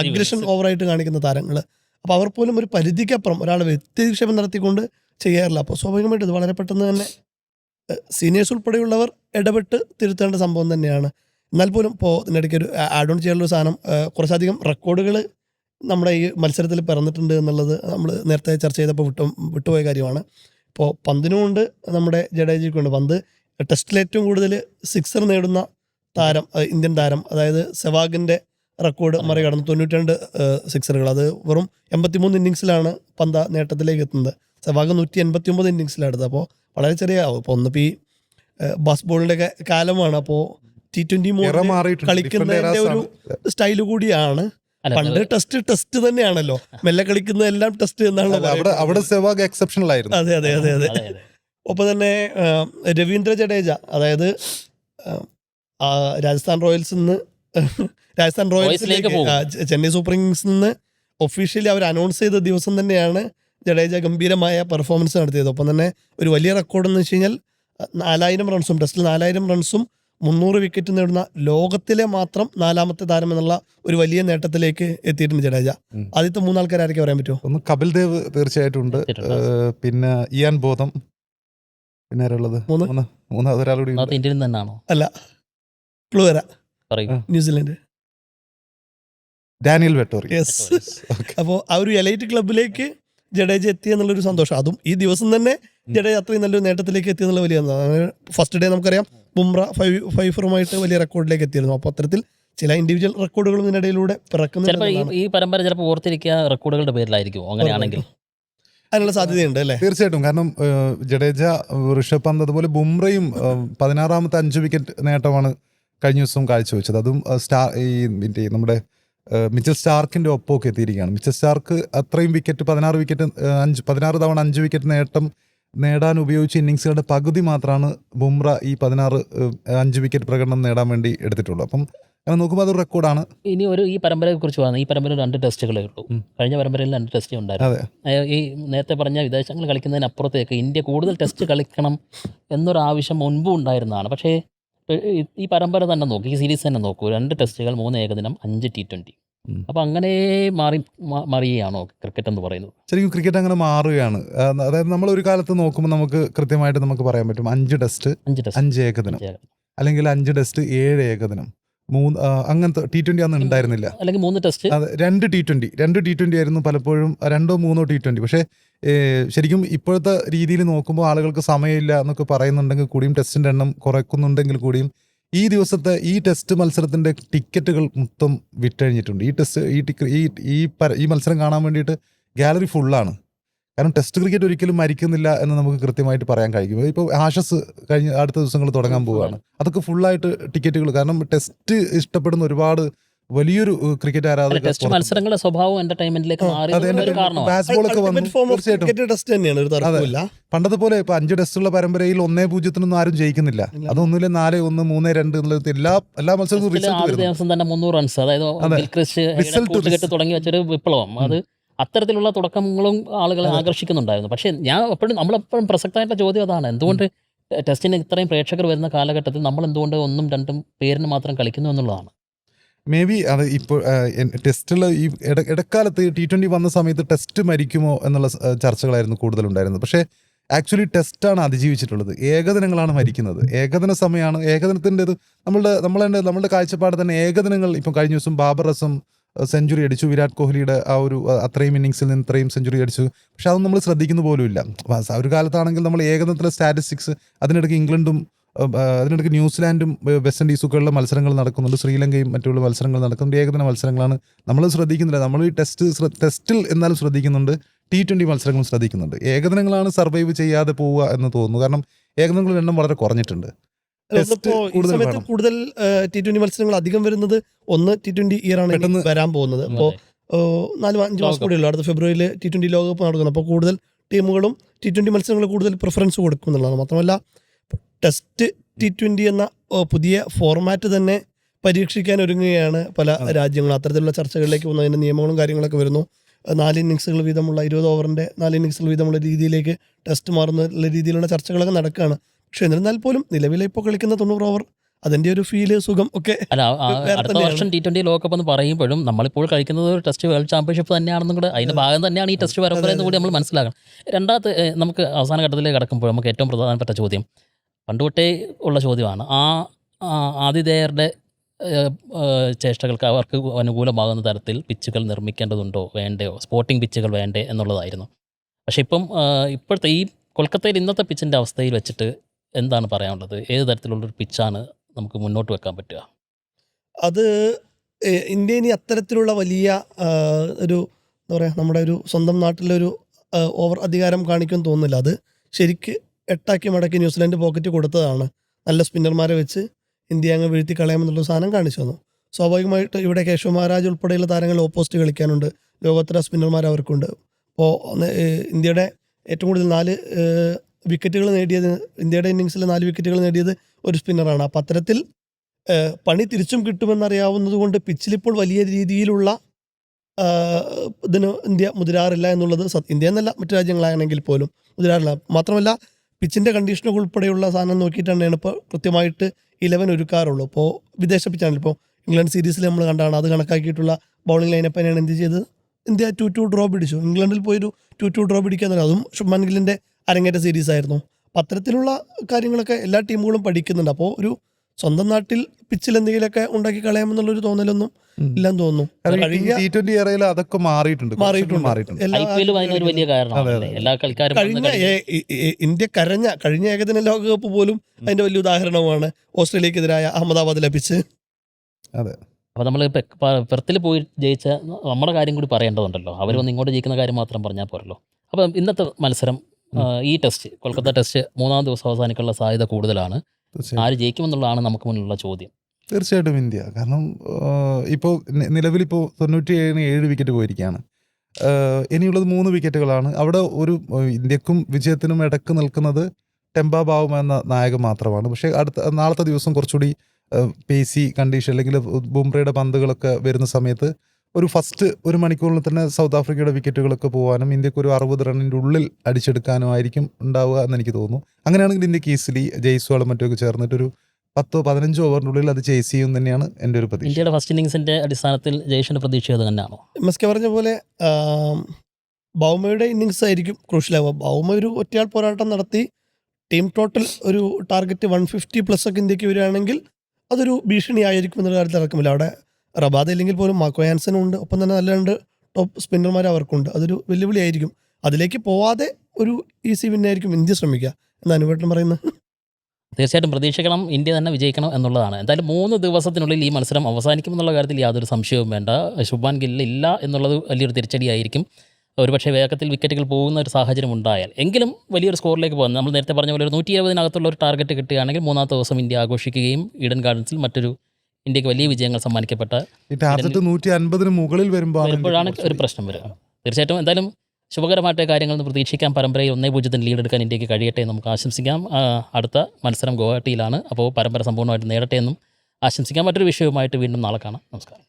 [SPEAKER 2] അഗ്രഷൻ. ഓവറായിട്ട് കാണിക്കുന്ന താരങ്ങൾ അപ്പോൾ അവർ പോലും ഒരു പരിധിക്കപ്പുറം ഒരാളെ വ്യക്തിക്ഷേപം നടത്തിക്കൊണ്ട് ചെയ്യാറില്ല. അപ്പോൾ സ്വാഭാവികമായിട്ട് ഇത് വളരെ പെട്ടെന്ന് തന്നെ സീനിയേഴ്സ് ഉൾപ്പെടെയുള്ളവർ ഇടപെട്ട് തിരുത്തേണ്ട സംഭവം തന്നെയാണ്. എന്നാൽ പോലും ഇപ്പോൾ ഇതിനിടയ്ക്ക് ഒരു ആഡ് ഓൺ ചെയ്യാനുള്ള ഒരു സാധനം കുറച്ചധികം റെക്കോർഡുകൾ നമ്മുടെ ഈ മത്സരത്തിൽ പിറന്നിട്ടുണ്ട് എന്നുള്ളത് നമ്മൾ നേരത്തെ ചർച്ച ചെയ്തപ്പോൾ വിട്ടു വിട്ടുപോയ കാര്യമാണ്. ഇപ്പോൾ പന്തിനുമുണ്ട് നമ്മുടെ ജഡേജയ്ക്കുണ്ട് പന്ത് ടെസ്റ്റിൽ ഏറ്റവും കൂടുതൽ സിക്സർ നേടുന്ന താരം ഇന്ത്യൻ താരം അതായത് സെവാഗിന്റെ റെക്കോർഡ് മറികടന്ന് തൊണ്ണൂറ്റി രണ്ട് സിക്സറുകൾ. അത് വെറും എൺപത്തിമൂന്ന് ഇന്നിങ്സിലാണ് പന്ത നേട്ടത്തിലേക്ക് എത്തുന്നത്. സെവാഗ് നൂറ്റി എൺപത്തി ഒമ്പത് ഇന്നിങ്സിലാണ് എടുത്തത് അപ്പോൾ വളരെ ചെറിയ ഇപ്പോൾ ഒന്നിപ്പോൾ ഈ ബസ് ബോളിന്റെ കാലമാണ്. അപ്പോൾ ടി ട്വന്റി
[SPEAKER 3] മൂന്ന്
[SPEAKER 2] കളിക്കുന്നതിന്റെ ഒരു സ്റ്റൈൽ കൂടിയാണ് പണ്ട് ടെസ്റ്റ് ടെസ്റ്റ് തന്നെയാണല്ലോ. മെല്ലെ കളിക്കുന്ന എല്ലാം ടെസ്റ്റ്
[SPEAKER 3] എന്നാണല്ലോ അവിടെ അവിടെ സെവാഗ് എക്സെപ്ഷണൽ ആയിരുന്നു
[SPEAKER 2] അതെ അതെ അതെ. അതെ ഒപ്പം തന്നെ രവീന്ദ്ര ജഡേജ അതായത് രാജസ്ഥാൻ റോയൽസ് നിന്ന് രാജസ്ഥാൻ റോയൽസിലേക്ക് ചെന്നൈ സൂപ്പർ കിങ്സ് നിന്ന് ഒഫീഷ്യലി അവർ അനൗൺസ് ചെയ്ത ദിവസം തന്നെയാണ് ജഡേജ ഗംഭീരമായ പെർഫോമൻസ് നടത്തിയത്. ഒപ്പം തന്നെ ഒരു വലിയ റെക്കോർഡ് എന്ന് വെച്ച് കഴിഞ്ഞാൽ നാലായിരം റൺസും ടെസ്റ്റിൽ നാലായിരം റൺസും മുന്നൂറ് വിക്കറ്റ് നേടുന്ന ലോകത്തിലെ മാത്രം നാലാമത്തെ താരം എന്നുള്ള ഒരു വലിയ നേട്ടത്തിലേക്ക് എത്തിയിട്ടുണ്ട് ജഡേജ. ആദ്യത്തെ മൂന്നാൾക്കാരായിരിക്കും പറയാൻ പറ്റുമോ?
[SPEAKER 3] ഒന്ന് കപിൽ ദേവ് തീർച്ചയായിട്ടും ഉണ്ട്. പിന്നെ ഇയാൻ ബോധം. പിന്നെ ആരുള്ളത്
[SPEAKER 2] മൂന്ന്?
[SPEAKER 3] മൂന്ന്.
[SPEAKER 1] ഇന്ത്യയിൽ തന്നെയാണോ?
[SPEAKER 2] അല്ല ക്ലൂ വരാം ന്യൂസിലൻഡ്.
[SPEAKER 3] ഡാനിയൽ വെട്ടോറി
[SPEAKER 2] യെസ് അപ്പോൾ ആ ഒരു എലൈറ്റ് ക്ലബിലേക്ക് ജഡേജ എത്തി എന്നുള്ളൊരു സന്തോഷം. അതും ഈ ദിവസം തന്നെ ജഡേജ അത്രയും നല്ലൊരു നേട്ടത്തിലേക്ക് എത്തി എന്നുള്ള വലിയ ഫസ്റ്റ് ഡേ നമുക്കറിയാം ബുംറ ഫൈവ് ഫൈഫറുമായിട്ട് വലിയ റെക്കോർഡിലേക്ക് എത്തിയിരുന്നു. അപ്പോൾ അത്തരത്തിൽ ചില ഇൻഡിവിജ്വൽ റെക്കോർഡുകളും ഇതിനിടയിലൂടെ
[SPEAKER 1] ഈ
[SPEAKER 2] പിറക്കുന്നുണ്ട്
[SPEAKER 1] ഈ പരമ്പര ചിലപ്പോൾ ഓർത്തിരിക്കുക റെക്കോർഡുകളുടെ പേരിലായിരിക്കും. അങ്ങനെയാണെങ്കിൽ.
[SPEAKER 2] അതിനുള്ള സാധ്യതയുണ്ട് അല്ലേ?
[SPEAKER 3] തീർച്ചയായിട്ടും. കാരണം ജഡേജ ഋഷഭ് പന്ത് അതുപോലെ ബുംറയും പതിനാറാമത്തെ അഞ്ച് വിക്കറ്റ് നേട്ടമാണ് കഴിഞ്ഞ ദിവസം കാഴ്ചവെച്ചത്. അതും സ്റ്റാർ ഈ നമ്മുടെ മിച്ചൽ സ്റ്റാർക്കിന്റെ ഒപ്പമൊക്കെ എത്തിയിരിക്കുകയാണ്. മിച്ചൽ സ്റ്റാർക്ക് അത്രയും വിക്കറ്റ് പതിനാറ് വിക്കറ്റ് അഞ്ച് പതിനാറ് തവണ അഞ്ച് വിക്കറ്റ് നേട്ടം നേടാൻ ഉപയോഗിച്ച ഇന്നിങ്സുകളുടെ പകുതി മാത്രമാണ് ബുംറ ഈ പതിനാറ് അഞ്ച് വിക്കറ്റ് പ്രകടനം നേടാൻ വേണ്ടി എടുത്തിട്ടുള്ളൂ അപ്പം അങ്ങനെ നോക്കുമ്പോൾ അതൊരു റെക്കോർഡാണ്.
[SPEAKER 1] ഇനി ഒരു ഈ പരമ്പരയെ കുറിച്ച് പറഞ്ഞു ഈ പരമ്പര രണ്ട് ടെസ്റ്റുകളേ ഉള്ളൂ. കഴിഞ്ഞ പരമ്പരയിൽ രണ്ട് ടെസ്റ്റ് ഉണ്ടായിരുന്നു. ഈ നേരത്തെ പറഞ്ഞ വിദേശങ്ങൾ കളിക്കുന്നതിനപ്പുറത്തേക്ക് ഇന്ത്യ കൂടുതൽ ടെസ്റ്റ് കളിക്കണം എന്നൊരു ആവശ്യം മുൻപും ഉണ്ടായിരുന്നതാണ്. പക്ഷേ ഈ- ഈ പരമ്പര തന്നെ നോക്കി ഈ സീരീസ് തന്നെ നോക്കൂ. രണ്ട് ടെസ്റ്റുകൾ മൂന്ന് ഏകദിനം അഞ്ച് ടി ട്വന്റി
[SPEAKER 3] ഉം.
[SPEAKER 1] അപ്പോൾ അങ്ങനെ മാറി മാറിയാണോ ക്രിക്കറ്റ് എന്ന് പറയുന്നത്?
[SPEAKER 3] ശരിക്കും ക്രിക്കറ്റ് അങ്ങനെ മാറുകയാണ്. അതായത് നമ്മൾ ഒരു കാലത്ത് നോക്കുമ്പോൾ നമുക്ക് കൃത്യമായിട്ട് നമുക്ക് പറയാൻ പറ്റും. അഞ്ച് ടെസ്റ്റ്
[SPEAKER 1] അഞ്ച് ടെസ്റ്റ്
[SPEAKER 3] അഞ്ച് ഏകദിനം. അല്ലെങ്കിൽ അഞ്ച് ടെസ്റ്റ് ഏഴ് ഏകദിനം. മൂന്ന് അങ്ങനത്തെ ടി ട്വന്റി അന്ന് ഉണ്ടായിരുന്നില്ല.
[SPEAKER 1] അല്ലെങ്കിൽ മൂന്ന് ടെസ്റ്റ്
[SPEAKER 3] രണ്ട് ടി ട്വന്റി രണ്ട് ടി ട്വന്റി ആയിരുന്നു പലപ്പോഴും രണ്ടോ മൂന്നോ ടി ട്വന്റി പക്ഷേ ശരിക്കും ഇപ്പോഴത്തെ രീതിയിൽ നോക്കുമ്പോൾ ആളുകൾക്ക് സമയമില്ല എന്നൊക്കെ പറയുന്നുണ്ടെങ്കിൽ കൂടിയും ടെസ്റ്റിന്റെ എണ്ണം കുറയ്ക്കുന്നുണ്ടെങ്കിൽ കൂടിയും ഈ ദിവസത്തെ ഈ ടെസ്റ്റ് മത്സരത്തിന്റെ ടിക്കറ്റുകൾ മൊത്തം വിറ്റഴിഞ്ഞിട്ടുണ്ട്. ഈ ടെസ്റ്റ് ഈ ടിക്ക ഈ ഈ പര- ഈ മത്സരം കാണാൻ വേണ്ടിയിട്ട് ഗാലറി ഫുള്ളാണ് കാരണം ടെസ്റ്റ് ക്രിക്കറ്റ് ഒരിക്കലും മരിക്കുന്നില്ല എന്ന് നമുക്ക് കൃത്യമായിട്ട് പറയാൻ കഴിയും. ഇപ്പോൾ ആഷസ് കഴിഞ്ഞ അടുത്ത ദിവസങ്ങൾ തുടങ്ങാൻ പോവുകയാണ്. അതൊക്കെ ഫുള്ളായിട്ട് ടിക്കറ്റുകൾ. കാരണം ടെസ്റ്റ് ഇഷ്ടപ്പെടുന്ന ഒരുപാട് വലിയൊരു ക്രിക്കറ്റ് ആരാധകർ
[SPEAKER 1] ടെസ്റ്റ് മത്സരങ്ങളുടെ സ്വഭാവം എന്റർടൈൻമെന്റിലേക്ക് മാറി ഒരു കാരണമാണ്.
[SPEAKER 3] ബാസ് ബോളൊക്കെ വന്നു.
[SPEAKER 2] ഫോം ഓഫ്
[SPEAKER 3] തീർച്ചയായിട്ടും.
[SPEAKER 2] ക്രിക്കറ്റ് ടെസ്റ്റ് തന്നെയാണ് ഒരു തർക്കമില്ല
[SPEAKER 3] പണ്ടത്തെ പോലെ ഇപ്പൊ അഞ്ച് ടെസ്റ്റുള്ള പരമ്പരയിൽ ഒന്നേ പൂജ്യത്തിനൊന്നും ആരും ജയിക്കുന്നില്ല. അതൊന്നുമില്ല നാല് ഒന്ന് മൂന്ന് രണ്ട് എന്നുള്ളത് എല്ലാ എല്ലാ മത്സരവും
[SPEAKER 1] ദിവസം തന്നെ മുന്നൂറ് റൺസ് അതായത് തുടങ്ങി വെച്ചൊരു വിപ്ലവം. അത് അത്തരത്തിലുള്ള തുടക്കങ്ങളും ആളുകളെ ആകർഷിക്കുന്നുണ്ടായിരുന്നു. പക്ഷേ ഞാൻ എപ്പോഴും നമ്മളെപ്പോഴും പ്രസക്തമായിട്ടുള്ള ചോദ്യം അതാണ്. എന്തുകൊണ്ട് ടെസ്റ്റിന് ഇത്രയും പ്രേക്ഷകർ വരുന്ന കാലഘട്ടത്തിൽ നമ്മൾ എന്തുകൊണ്ട് ഒന്നും രണ്ടും പേരിന് മാത്രം കളിക്കുന്നു എന്നുള്ളതാണ്.
[SPEAKER 3] മേ ബി അത് ഇപ്പോൾ ടെസ്റ്റുള്ള ഈ ഇട- ഇടക്കാലത്ത് ടി ട്വന്റി വന്ന സമയത്ത് ടെസ്റ്റ് മരിക്കുമോ എന്നുള്ള ചർച്ചകളായിരുന്നു കൂടുതലുണ്ടായിരുന്നത്. പക്ഷേ ആക്ച്വലി ടെസ്റ്റാണ് അതിജീവിച്ചിട്ടുള്ളത്. ഏകദിനങ്ങളാണ് മരിക്കുന്നത്. ഏകദിന സമയമാണ് ഏകദിനത്തിന്റെത് നമ്മളുടെ നമ്മളെ നമ്മളുടെ കാഴ്ചപ്പാട് തന്നെ ഏകദിനങ്ങൾ. ഇപ്പം കഴിഞ്ഞ ദിവസം ബാബർ റസം സെഞ്ചുറി അടിച്ചു. വിരാട് കോഹ്ലിയുടെ ആ ഒരു അത്രയും ഇന്നിങ്സിൽ നിന്ന് ഇത്രയും സെഞ്ചുറി അടിച്ചു. പക്ഷെ അതൊന്നും നമ്മൾ ശ്രദ്ധിക്കുന്ന പോലും ഇല്ല ഒരു കാലത്താണെങ്കിൽ നമ്മൾ ഏകദിനത്തിലെ സ്റ്റാറ്റിസ്റ്റിക്സ് അതിനിടയ്ക്ക് ഇംഗ്ലണ്ടും അതിനിടയ്ക്ക് ന്യൂസിലാൻഡും വെസ്റ്റ് ഇൻഡീസുകളിലെ മത്സരങ്ങൾ നടക്കുന്നുണ്ട്. ശ്രീലങ്കയും മറ്റുള്ള മത്സരങ്ങൾ നടക്കുന്നുണ്ട്. ഏകദിന മത്സരങ്ങളാണ്. നമ്മൾ ശ്രദ്ധിക്കുന്നില്ല. നമ്മൾ ഈ ടെസ്റ്റ് ടെസ്റ്റിൽ എന്നാലും ശ്രദ്ധിക്കുന്നുണ്ട്. ടി ട്വന്റി മത്സരങ്ങളും ശ്രദ്ധിക്കുന്നുണ്ട്. ഏകദിനങ്ങളാണ് സർവൈവ് ചെയ്യാതെ പോവുക എന്ന് തോന്നുന്നു. കാരണം ഏകദിനങ്ങളുടെ എണ്ണം വളരെ കുറഞ്ഞിട്ടുണ്ട്.
[SPEAKER 2] ഇപ്പോ ഈ
[SPEAKER 3] കൂടുതൽ
[SPEAKER 2] സമയത്ത് കൂടുതൽ ടി ട്വന്റി മത്സരങ്ങൾ അധികം വരുന്നത് ഒന്ന് ടി ട്വന്റി ഇയർ ആണ്
[SPEAKER 3] പെട്ടെന്ന്
[SPEAKER 2] വരാൻ പോകുന്നത്. അപ്പോൾ നാല് അഞ്ച് മാസം
[SPEAKER 1] ലോകകപ്പ്.
[SPEAKER 2] കൂടി ഉള്ളൂ. അടുത്ത ഫെബ്രുവരിയിൽ ടി ട്വന്റി ലോകകപ്പ് നടക്കുന്നു. അപ്പോൾ കൂടുതൽ ടീമുകളും ടി ട്വന്റി മത്സരങ്ങൾ കൂടുതൽ പ്രിഫറൻസ് കൊടുക്കും എന്നുള്ളതാണ് മാത്രമല്ല ടെസ്റ്റ് ടി ട്വന്റി എന്ന പുതിയ ഫോർമാറ്റ് തന്നെ പരീക്ഷിക്കാൻ ഒരുങ്ങുകയാണ് പല രാജ്യങ്ങളും. അത്തരത്തിലുള്ള ചർച്ചകളിലേക്ക് വന്നു അതിന്റെ നിയമങ്ങളും കാര്യങ്ങളൊക്കെ വരുന്നു. നാല് ഇന്നിങ്സുകൾ വീതമുള്ള ഇരുപത് ഓവറിന്റെ നാല് ഇന്നിങ്സുകൾ വീതമുള്ള രീതിയിലേക്ക് ടെസ്റ്റ് മാറുന്ന രീതിയിലുള്ള ചർച്ചകളൊക്കെ നടക്കുകയാണ്. പക്ഷെ എന്നിരുന്നാൽ പോലും നിലവിലെ ഇപ്പോൾ കളിക്കുന്ന തൊണ്ണൂറ് ഓവർ അതിന്റെ ഒരു ഫീൽ സുഖം ഒക്കെ
[SPEAKER 1] അല്ല അടുത്ത വർഷം ടി ട്വന്റി ലോകകപ്പ് എന്ന് പറയുമ്പോഴും നമ്മളിപ്പോൾ കഴിക്കുന്നത് ഒരു ടെസ്റ്റ് വേൾഡ് ചാമ്പ്യൻഷിപ്പ് തന്നെയാണെന്നും കൂടെ അതിന്റെ ഭാഗം തന്നെയാണ് ഈ ടെസ്റ്റ് പരമ്പര എന്ന് കൂടി നമ്മൾ മനസ്സിലാക്കണം. രണ്ടാമത്തെ നമുക്ക് അവസാന ഘട്ടത്തിലേക്ക് കടക്കുമ്പോൾ നമുക്ക് ഏറ്റവും പ്രധാനപ്പെട്ട ചോദ്യം പണ്ട് തൊട്ടേ ഉള്ള ചോദ്യമാണ്. ആ ആതിഥേയരുടെ ചേഷ്ടകൾക്ക് അവർക്ക് അനുകൂലമാകുന്ന തരത്തിൽ പിച്ചുകൾ നിർമ്മിക്കേണ്ടതുണ്ടോ വേണ്ടയോ സ്പോർട്ടിംഗ് പിച്ചുകൾ വേണ്ടേ എന്നുള്ളതായിരുന്നു. പക്ഷേ ഇപ്പം ഇപ്പോഴത്തെ ഈ കൊൽക്കത്തയിൽ ഇന്നത്തെ പിച്ചിന്റെ അവസ്ഥയിൽ വെച്ചിട്ട് എന്താണ് പറയാനുള്ളത്? ഏത് തരത്തിലുള്ളൊരു പിച്ചാണ് നമുക്ക് മുന്നോട്ട് വെക്കാൻ പറ്റുക?
[SPEAKER 2] അത് ഇന്ത്യയിൽ ഇന്ത്യ ഇനി അത്തരത്തിലുള്ള വലിയ ഒരു എന്താ പറയുക നമ്മുടെ ഒരു സ്വന്തം നാട്ടിലൊരു ഓവർ അധികാരം കാണിക്കുമെന്ന് തോന്നുന്നില്ല. അത് ശരിക്ക് എട്ടാക്കി മടക്കി ന്യൂസിലാൻഡ് പോക്കറ്റ് കൊടുത്തതാണ്. നല്ല സ്പിന്നർമാരെ വെച്ച് ഇന്ത്യ അങ്ങ് വീഴ്ത്തി കളയാമെന്നുള്ള സാധനം കാണിച്ചു തന്നു. സ്വാഭാവികമായിട്ട് ഇവിടെ കേശവ മഹാരാജ് ഉൾപ്പെടെയുള്ള താരങ്ങൾ ഓപ്പോസിറ്റ് കളിക്കാനുണ്ട്. ലോകോത്തര സ്പിന്നർമാർ അവർക്കുണ്ട്. അപ്പോൾ ഇന്ത്യയുടെ ഏറ്റവും കൂടുതൽ നാല് വിക്കറ്റുകൾ നേടിയത് ഇന്ത്യയുടെ ഇന്നിങ്സിൽ നാല് വിക്കറ്റുകൾ നേടിയത് ഒരു സ്പിന്നറാണ് അപ്പോൾ അത്തരത്തിൽ പണി തിരിച്ചും കിട്ടുമെന്നറിയാവുന്നത് കൊണ്ട് പിച്ചിലിപ്പോൾ വലിയ രീതിയിലുള്ള ഇതിന് ഇന്ത്യ മുതിരാറില്ല എന്നുള്ളത് ഇന്ത്യ എന്നല്ല മറ്റു രാജ്യങ്ങളാണെങ്കിൽ പോലും മുതിരാറില്ല. മാത്രമല്ല പിച്ചിന്റെ കണ്ടീഷനുകൾ ഉൾപ്പെടെയുള്ള സാധനം നോക്കിയിട്ടാണ് ഇപ്പോൾ കൃത്യമായിട്ട് ഇലവൻ ഒരുക്കാറുള്ളൂ. ഇപ്പോൾ വിദേശ പിച്ചാണ് ഇപ്പോൾ ഇംഗ്ലണ്ട് സീരീസിൽ നമ്മൾ കണ്ടാണ്. അത് കണക്കാക്കിയിട്ടുള്ള ബൗളിംഗ് ലൈനപ്പ് തന്നെയാണ് എന്ത് ചെയ്തത്? ഇന്ത്യ ടു ടു ഡ്രോ പിടിച്ചു. ഇംഗ്ലണ്ടിൽ പോയൊരു ടു ടു ഡ്രോ പിടിക്കാൻ അതും ശുഭൻ ഗില്ലിന്റെ അരങ്ങേറ്റ സീരീസ് ആയിരുന്നു. അപ്പം അത്തരത്തിലുള്ള കാര്യങ്ങളൊക്കെ എല്ലാ ടീമുകളും പഠിക്കുന്നുണ്ട്. അപ്പോൾ ഒരു സ്വന്തം നാട്ടിൽ പിച്ചിൽ എന്തെങ്കിലുമൊക്കെ ഉണ്ടാക്കി കളയാമെന്നുള്ളൊരു തോന്നലൊന്നും. ഇല്ലെന്ന് തോന്നുന്നു. കഴിഞ്ഞ
[SPEAKER 3] ടി ട്വന്റി ഏറയിൽ അതൊക്കെ മാറിയിട്ടുണ്ട്.
[SPEAKER 2] മാറിയിട്ടുണ്ട്.
[SPEAKER 3] മാറിയിട്ടുണ്ട്.
[SPEAKER 2] എല്ലാ
[SPEAKER 1] ഐ പി എല്ലും അതിനൊരു വലിയ കാരണമാണ്. എല്ലാ കളിക്കാരും
[SPEAKER 2] കഴിഞ്ഞ ഇന്ത്യ കരഞ്ഞ കഴിഞ്ഞ ഏകദിന ലോകകപ്പ് പോലും അതിന്റെ വലിയ ഉദാഹരണമാണ് ഓസ്ട്രേലിയക്കെതിരായ അഹമ്മദാബാദ് ലഭിച്ച്. അതെ.
[SPEAKER 1] അപ്പോൾ നമ്മൾ പെർത്തിൽ പോയി ജയിച്ച നമ്മുടെ കാര്യം കൂടി പറയേണ്ടതുണ്ടല്ലോ. അവർ വന്ന് ഇങ്ങോട്ട് ജയിക്കുന്ന കാര്യം മാത്രം പറഞ്ഞാൽ പോരല്ലോ. അപ്പം ഇന്നത്തെ മത്സരം ഈ ടെസ്റ്റ് കൊൽക്കത്ത ടെസ്റ്റ് മൂന്നാം ദിവസം അവസാനിക്കാനുള്ള സാധ്യത കൂടുതലാണ്. ആര് ജയിക്കുമെന്നുള്ളതാണ് നമുക്ക് മുന്നിലുള്ള ചോദ്യം.
[SPEAKER 3] തീർച്ചയായിട്ടും ഇന്ത്യ. കാരണം ഇപ്പോൾ നിലവിലിപ്പോൾ തൊണ്ണൂറ്റി ഏഴിന് ഏഴ് വിക്കറ്റ് പോയിരിക്കുകയാണ് ഇനിയുള്ളത് മൂന്ന് വിക്കറ്റുകളാണ് അവിടെ ഒരു ഇന്ത്യക്കും വിജയത്തിനും ഇടയ്ക്ക് നിൽക്കുന്നത് ടെമ്പ ബാവും എന്ന നായകൻ മാത്രമാണ്. പക്ഷേ അടുത്ത നാളത്തെ ദിവസം കുറച്ചുകൂടി പേസി കണ്ടീഷൻ അല്ലെങ്കിൽ ബുംറയുടെ പന്തുകളൊക്കെ വരുന്ന സമയത്ത് ഒരു ഫസ്റ്റ് ഒരു മണിക്കൂറിൽ തന്നെ സൗത്ത് ആഫ്രിക്കയുടെ വിക്കറ്റുകളൊക്കെ പോകാനും ഇന്ത്യയ്ക്ക് ഒരു അറുപത് റണ്ണിന്റെ ഉള്ളിൽ അടിച്ചെടുക്കാനും ആയിരിക്കും ഉണ്ടാവുക എന്ന് എനിക്ക് തോന്നുന്നു. അങ്ങനെയാണെങ്കിൽ ഇന്ത്യയ്ക്ക് ഈസിലി ജയ്സ്വാളും മറ്റുമൊക്കെ ചേർന്നിട്ടൊരു പത്തോ പതിനഞ്ചോ ഓവറിനുള്ളിൽ അത് ചേസ് ചെയ്യും തന്നെയാണ് എന്റെ ഒരു പ്രതീക്ഷ.
[SPEAKER 1] ഇന്ത്യയുടെ ഫസ്റ്റ് ഇന്നിങ്സിന്റെ അടിസ്ഥാനത്തിൽ ജയേഷിന്റെ പ്രതീക്ഷ അത് തന്നെയാണോ?
[SPEAKER 2] എം എസ് കെ പറഞ്ഞ പോലെ ബൗമയുടെ ഇന്നിങ്സ് ആയിരിക്കും ക്രൂഷ്യൽ ക്രൂഷ്യലാവുക ബൗമ ഒരു ഒറ്റയാൾ പോരാട്ടം നടത്തി ടീം ടോട്ടൽ ഒരു ടാർഗറ്റ് വൺ ഫിഫ്റ്റി പ്ലസ് ഒക്കെ ഇന്ത്യയ്ക്ക് വരികയാണെങ്കിൽ അതൊരു ഭീഷണി ആയിരിക്കും എന്നുള്ള കാര്യത്തിൽ ഇറക്കുമില്ല അവിടെ റബാദ് ഇല്ലെങ്കിൽ പോലും മാക്കോ ആൻസനും ഉണ്ട്. ഒപ്പം തന്നെ നല്ല രണ്ട് ടോപ്പ് സ്പിന്നർമാർ അവർക്കുണ്ട്. അതൊരു വെല്ലുവിളിയായിരിക്കും അതിലേക്ക് പോവാതെ ഒരു ഈസി വിന്നായിരിക്കും ഇന്ത്യ ശ്രമിക്കുക. എന്ന് അനുവേട്ടൻ പറയുന്നത്
[SPEAKER 1] തീർച്ചയായിട്ടും പ്രതീക്ഷിക്കണം ഇന്ത്യ തന്നെ വിജയിക്കണം എന്നുള്ളതാണ്. എന്തായാലും മൂന്ന് ദിവസത്തിനുള്ളിൽ ഈ മത്സരം അവസാനിക്കും എന്നുള്ള കാര്യത്തിൽ യാതൊരു സംശയവും വേണ്ട. ശുഭാൻ ഗില്ല് ഇല്ല എന്നുള്ളത് വലിയൊരു തിരിച്ചടിയായിരിക്കും. ഒരുപക്ഷെ വേഗത്തിൽ വിക്കറ്റുകൾ പോകുന്ന ഒരു സാഹചര്യം ഉണ്ടായാൽ. എങ്കിലും വലിയൊരു സ്കോറിലേക്ക് പോകുന്നത് നമ്മൾ നേരത്തെ പറഞ്ഞ പോലെ ഒരു നൂറ്റി ഇരുപതിനകത്തുള്ള ഒരു ടാർഗറ്റ് കിട്ടുകയാണെങ്കിൽ മൂന്നാമത്തെ ദിവസം ഇന്ത്യ ആഘോഷിക്കുകയും ഈഡൻ ഗാർഡൻസിൽ മറ്റൊരു ഇന്ത്യയ്ക്ക് വലിയ വിജയങ്ങൾ സമ്മാനിക്കപ്പെട്ട
[SPEAKER 3] ടാർഗറ്റ് നൂറ്റി അൻപതിന് മുകളിൽ വരുമ്പോൾ
[SPEAKER 1] വരുമ്പോഴാണ് ഒരു പ്രശ്നം വരിക. തീർച്ചയായിട്ടും എന്തായാലും ശുഭകരമായിട്ട് കാര്യങ്ങൾ നിന്ന് പ്രതീക്ഷിക്കാം പരമ്പരയിൽ ഒന്നേ പൂജ്യത്തിന് ലീഡ് എടുക്കാൻ ഇന്ത്യയ്ക്ക് കഴിയട്ടെ എന്ന് നമുക്ക് ആശംസിക്കാം. അടുത്ത മത്സരം ഗുവാഹട്ടിയിലാണ് അപ്പോൾ പരമ്പര സമ്പൂർണമായിട്ട് നേടട്ടെ എന്നും ആശംസിക്കാം. മറ്റൊരു വിഷയവുമായിട്ട് വീണ്ടും നാളെ കാണാം. നമസ്കാരം.